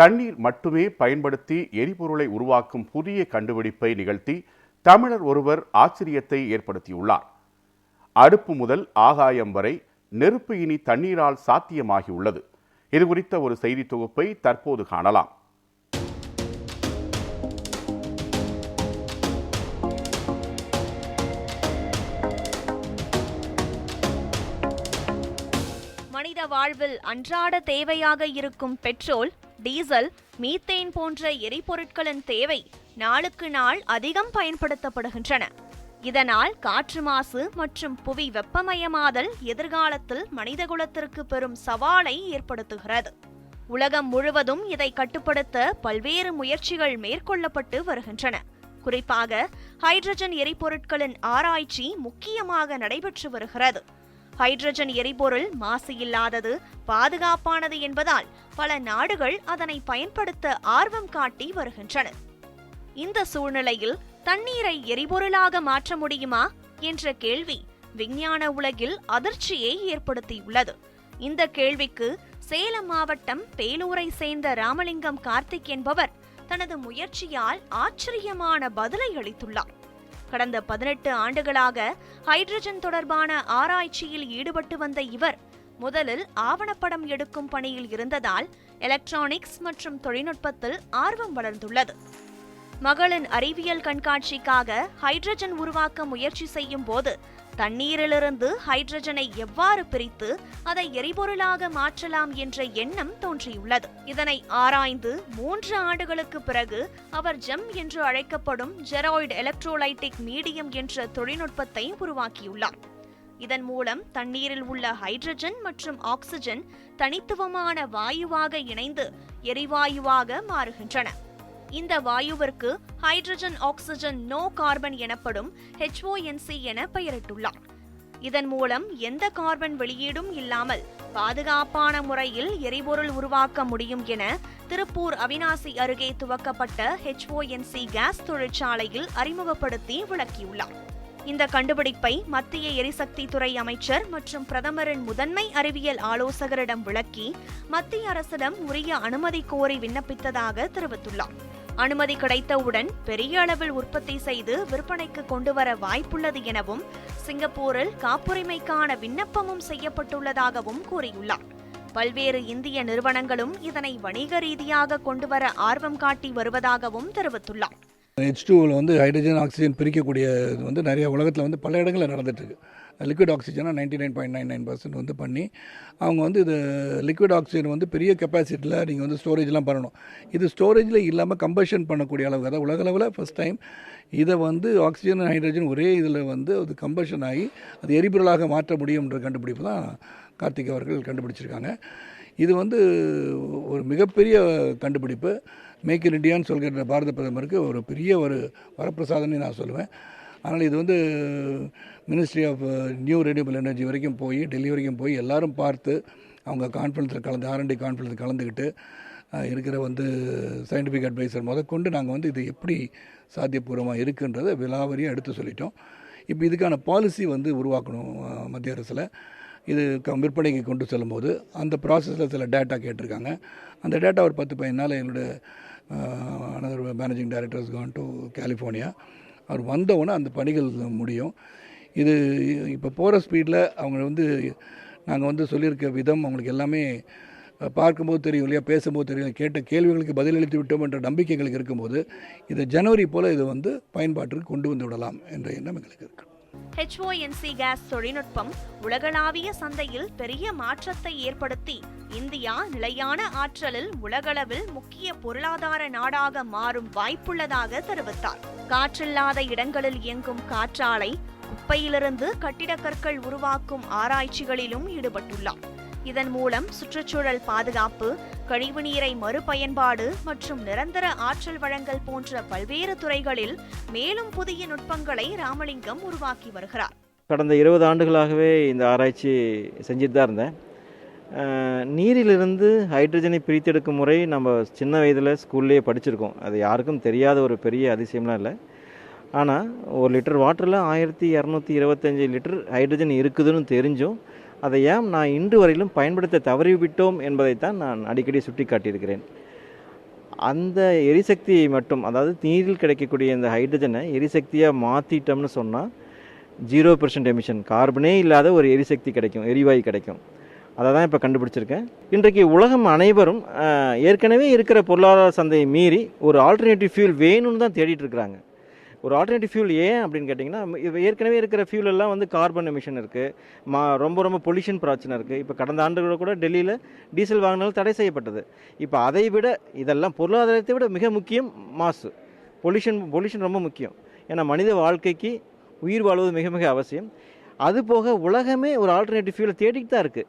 தண்ணீர் மட்டுமே பயன்படுத்தி எரிபொருளை உருவாக்கும் புதிய கண்டுபிடிப்பை நிகழ்த்தி தமிழர் ஒருவர் ஆச்சரியத்தை ஏற்படுத்தியுள்ளார். அடுப்பு முதல் ஆகாயம் வரை நெருப்பு இனி தண்ணீரால் சாத்தியமாகியுள்ளது. இது குறித்த ஒரு செய்தி தொகுப்பை தற்போது காணலாம். மனித வாழ்வில் அன்றாட தேவையாக இருக்கும் பெட்ரோல் டீசல் மீத்தேன் போன்ற எரிபொருட்களின் தேவை நாளுக்கு நாள் அதிகம் பயன்படுத்தப்படுகின்றன. இதனால் காற்று மாசு மற்றும் புவி வெப்பமயமாதல் எதிர்காலத்தில் மனிதகுலத்திற்கு பெரும் சவாலை ஏற்படுத்துகிறது. உலகம் முழுவதும் இதை கட்டுப்படுத்த பல்வேறு முயற்சிகள் மேற்கொள்ளப்பட்டு வருகின்றன. குறிப்பாக ஹைட்ரஜன் எரிபொருட்களின் ஆராய்ச்சி முக்கியமாக நடைபெற்று வருகிறது. ஹைட்ரஜன் எரிபொருள் மாசு இல்லாதது பாதுகாப்பானது என்பதால் பல நாடுகள் அதனை பயன்படுத்த ஆர்வம் காட்டி வருகின்றன இந்த சூழ்நிலையில் தண்ணீரை எரிபொருளாக மாற்ற முடியுமா? என்ற கேள்வி விஞ்ஞான உலகில் அதிர்ச்சியை ஏற்படுத்தியுள்ளது. இந்த கேள்விக்கு சேலம் மாவட்டம் பேலூரை சேர்ந்த ராமலிங்கம் கார்த்திக் என்பவர் தனது முயற்சியால் ஆச்சரியமான பதிலை அளித்துள்ளார். கடந்த பதினெட்டு ஆண்டுகளாக ஹைட்ரஜன் தொடர்பான ஆராய்ச்சியில் ஈடுபட்டு வந்த இவர் முதலில் ஆவணப்படம் எடுக்கும் பணியில் இருந்ததால் எலக்ட்ரானிக்ஸ் மற்றும் தொழில்நுட்பத்தில் ஆர்வம் வளர்ந்துள்ளது. மகளின் அறிவியல் கண்காட்சிக்காக ஹைட்ரஜன் உருவாக்க முயற்சி செய்யும் போது தண்ணீரிலிருந்து ஹைட்ரஜனை எவ்வாறு பிரித்து அதை எரிபொருளாக மாற்றலாம் என்ற எண்ணம் தோன்றியுள்ளது. இதனை ஆராய்ந்து மூன்று ஆண்டுகளுக்கு பிறகு அவர் ஜெம் என்று அழைக்கப்படும் ஜெராய்டு எலக்ட்ரோலைட்டிக் மீடியம் என்ற தொழில்நுட்பத்தை உருவாக்கியுள்ளார். இதன் மூலம் தண்ணீரில் உள்ள ஹைட்ரஜன் மற்றும் ஆக்சிஜன் தனித்துவமான வாயுவாக இணைந்து எரிவாயுவாக மாறுகின்றன. இந்த வாயுவிற்கு ஹைட்ரஜன் ஆக்சிஜன் நோ கார்பன் எனப்படும் ஹெச்ஓஎன்சி என பெயரிட்டுள்ளார். இதன் மூலம் எந்த கார்பன் வெளியீடும் இல்லாமல் பாதுகாப்பான முறையில் எரிபொருள் உருவாக்க முடியும் என திருப்பூர் அவினாசி அருகே துவக்கப்பட்ட ஹெச்ஓஎன்சி கேஸ் தொழிற்சாலையில் அறிமுகப்படுத்தி விளக்கியுள்ளார். இந்த கண்டுபிடிப்பை மத்திய எரிசக்தி துறை அமைச்சர் மற்றும் பிரதமரின் முதன்மை அறிவியல் ஆலோசகரிடம் விளக்கி மத்திய அரசிடம் உரிய அனுமதி கோரி விண்ணப்பித்ததாக தெரிவித்துள்ளார். அனுமதி கிடைத்தவுடன் பெரிய அளவில் உற்பத்தி செய்து விற்பனைக்கு கொண்டு வர வாய்ப்புள்ளது எனவும் சிங்கப்பூரில் காப்புரிமைக்கான விண்ணப்பமும் செய்யப்பட்டுள்ளதாகவும் கூறியுள்ளார். பல்வேறு இந்திய நிறுவனங்களும் இதனை வணிக ரீதியாக கொண்டுவர ஆர்வம் காட்டி வருவதாகவும் தெரிவித்துள்ளார். ஹெச் டூவில் வந்து ஹைட்ரஜன் ஆக்சிஜன் பிரிக்கக்கூடிய இது வந்து நிறைய உலகத்தில் வந்து பல இடங்களில் நடந்துட்டுருக்கு. Liquid ஆக்சிஜனாக ninety nine point nine nine percent வந்து பண்ணி அவங்க வந்து இது லிக்விட் ஆக்சிஜன் வந்து பெரிய கெப்பாசிட்டியில் நீங்கள் வந்து ஸ்டோரேஜ்லாம் பண்ணணும். இது ஸ்டோரேஜில் இல்லாமல் கம்பஷன் பண்ணக்கூடிய அளவுக்கு அதாவது உலக அளவில் ஃபஸ்ட் டைம் இதை வந்து ஆக்சிஜன் ஹைட்ரஜன் ஒரே இதில் வந்து அது கம்பஷன் ஆகி அது எரிபொருளாக மாற்ற முடியும்ன்ற கண்டுபிடிப்பு தான் கார்த்திக் அவர்கள் கண்டுபிடிச்சிருக்காங்க. இது வந்து ஒரு மிகப்பெரிய கண்டுபிடிப்பு. மேக் இன் இண்டியான்னு சொல்கிற பாரத பிரதமருக்கு ஒரு பெரிய ஒரு வரப்பிரசாதம்னு நான் சொல்லுவேன். அதனால் இது வந்து Ministry of New Renewable Energy வரைக்கும் போய் டெல்லி வரைக்கும் போய் எல்லோரும் பார்த்து அவங்க கான்ஃபரன்ஸில் கலந்து ஆர்என்டி கான்ஃபரன்ஸில் கலந்துக்கிட்டு இருக்கிற வந்து சயின்டிஃபிக் அட்வைசர் முதற்கொண்டு நாங்கள் வந்து இது எப்படி சாத்தியபூர்வமாக இருக்குன்றதை விலாவரியாக எடுத்து சொல்லிட்டோம். இப்போ இதுக்கான பாலிசி வந்து உருவாக்கணும் மத்திய அரசில். இது க விற்பனைக்கு கொண்டு செல்லும்போது அந்த ப்ராசஸில் சில டேட்டா கேட்டிருக்காங்க. அந்த டேட்டா ஒரு பத்து பதினஞ்சு நாள் என்னோட another managing directors gone to California அவர் வந்தவுடனே அந்த பணிகள் முடியும். இது இப்போ போகிற ஸ்பீடில் அவங்க வந்து நாங்கள் வந்து சொல்லியிருக்க விதம் அவங்களுக்கு எல்லாமே பார்க்கும்போது தெரியும் இல்லையா பேசும்போது தெரியும் கேட்ட கேள்விகளுக்கு பதிலளித்து விட்டோம் என்ற நம்பிக்கை இருக்கும்போது இதை ஜனவரி போல் இதை வந்து பயன்பாட்டிற்கு கொண்டு வந்து விடலாம் என்ற எண்ணம் எங்களுக்கு இருக்குது ஹெச்ஓஎன்சி கேஸ் தொழில்நுட்பம் உலகளாவிய சந்தையில் பெரிய மாற்றத்தை ஏற்படுத்தி இந்தியா நிலையான ஆற்றலில் உலகளவில் முக்கிய பொருளாதார நாடாக மாறும் வாய்ப்புள்ளதாக தெரிவித்தார். காற்றில்லாத இடங்களில் இயங்கும் காற்றாலை குப்பையிலிருந்து கட்டிடக்கற்கள் உருவாக்கும் ஆராய்ச்சிகளிலும் ஈடுபட்டுள்ளார். இதன் மூலம் சுற்றுச்சூழல் பாதுகாப்பு கழிவுநீரை மறுபயன்பாடு மற்றும் நிரந்தர ஆற்றல் வழங்கல் போன்ற பல்வேறு துறைகளில் மேலும் புதிய நுட்பங்களை ராமலிங்கம் உருவாக்கி வருகிறார். கடந்த இருபது ஆண்டுகளாகவே இந்த ஆராய்ச்சி செஞ்சுட்டு தான் இருந்தேன். நீரிலிருந்து ஹைட்ரஜனை பிரித்தெடுக்கும் முறை நம்ம சின்ன வயதில் ஸ்கூல்லேயே படிச்சிருக்கோம். அது யாருக்கும் தெரியாத ஒரு பெரிய அதிசயம்லாம் இல்லை. ஆனால் ஒரு லிட்டர் வாட்டரில் ஆயிரத்தி இரநூத்தி இருபத்தஞ்சி லிட்டர் ஹைட்ரஜன் இருக்குதுன்னு தெரிஞ்சும் அதை ஏன் நான் இன்று வரையிலும் பயன்படுத்த தவறிவிட்டோம் என்பதைத்தான் நான் அடிக்கடி சுட்டி காட்டியிருக்கிறேன் அந்த எரிசக்தியை மட்டும் அதாவது நீரில் கிடைக்கக்கூடிய இந்த ஹைட்ரஜனை எரிசக்தியாக மாற்றிட்டோம்னு சொன்னால் ஜீரோ பெர்சன்ட் எமிஷன் கார்பனே இல்லாத ஒரு எரிசக்தி கிடைக்கும் எரிவாயு கிடைக்கும். அதை தான் இப்போ கண்டுபிடிச்சிருக்கேன். இன்றைக்கு உலகம் அனைவரும் ஏற்கனவே இருக்கிற பொருளாதார சந்தையை மீறி ஒரு ஆல்டர்னேட்டிவ் ஃபியூல் வேணும்னு தான் தேடிட்டு இருக்கிறாங்க. ஒரு ஆல்டர்னேட்டிவ் ஃபியூல் ஏன் அப்படின்னு கேட்டிங்கன்னா ஏற்கனவே இருக்கிற ஃபியூல் எல்லாம் வந்து கார்பன் எமிஷன் இருக்குது மா ரொம்ப ரொம்ப பொல்யூஷன் பிரச்சனை இருக்குது இப்போ கடந்த ஆண்டுகள கூட டெல்லியில் டீசல் வாங்கினாலும் தடை செய்யப்பட்டது. இப்போ அதை விட இதெல்லாம் பொருளாதாரத்தை விட மிக முக்கியம் மாசு. பொல்யூஷன் பொல்யூஷன் ரொம்ப முக்கியம். ஏன்னா மனித வாழ்க்கைக்கு உயிர் வாழ்வது மிக மிக அவசியம். அது போக உலகமே ஒரு ஆல்டர்னேட்டிவ் ஃபியூலை தேடிட்டு தான் இருக்குது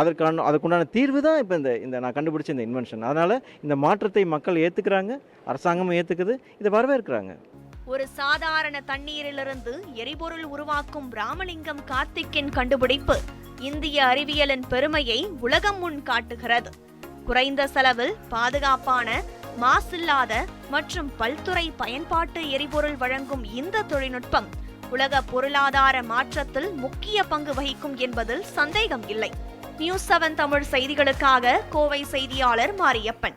அதற்கான அதுக்குண்டான தீர்வு தான் இப்போ இந்த இந்த நான் கண்டுபிடிச்ச இந்த இன்வென்ஷன் அதனால் இந்த மாற்றத்தை மக்கள் ஏற்றுக்கிறாங்க அரசாங்கமும் ஏற்றுக்குது இதை வரவேற்கிறாங்க. ஒரு சாதாரண தண்ணீரிலிருந்து எரிபொருள் உருவாக்கும் ராமலிங்கம் கார்த்திக்கின் கண்டுபிடிப்பு இந்திய அறிவியலின் பெருமையை உலகம் முன் காட்டுகிறது. குறைந்த செலவில் பாதுகாப்பான மாசில்லாத மற்றும் பல்துறை பயன்பாட்டு எரிபொருள் வழங்கும் இந்த தொழில்நுட்பம் உலக பொருளாதார மாற்றத்தில் முக்கிய பங்கு வகிக்கும் என்பதில் சந்தேகம் இல்லை. நியூஸ் செவன் தமிழ் செய்திகளுக்காக கோவை செய்தியாளர் மாரியப்பன்.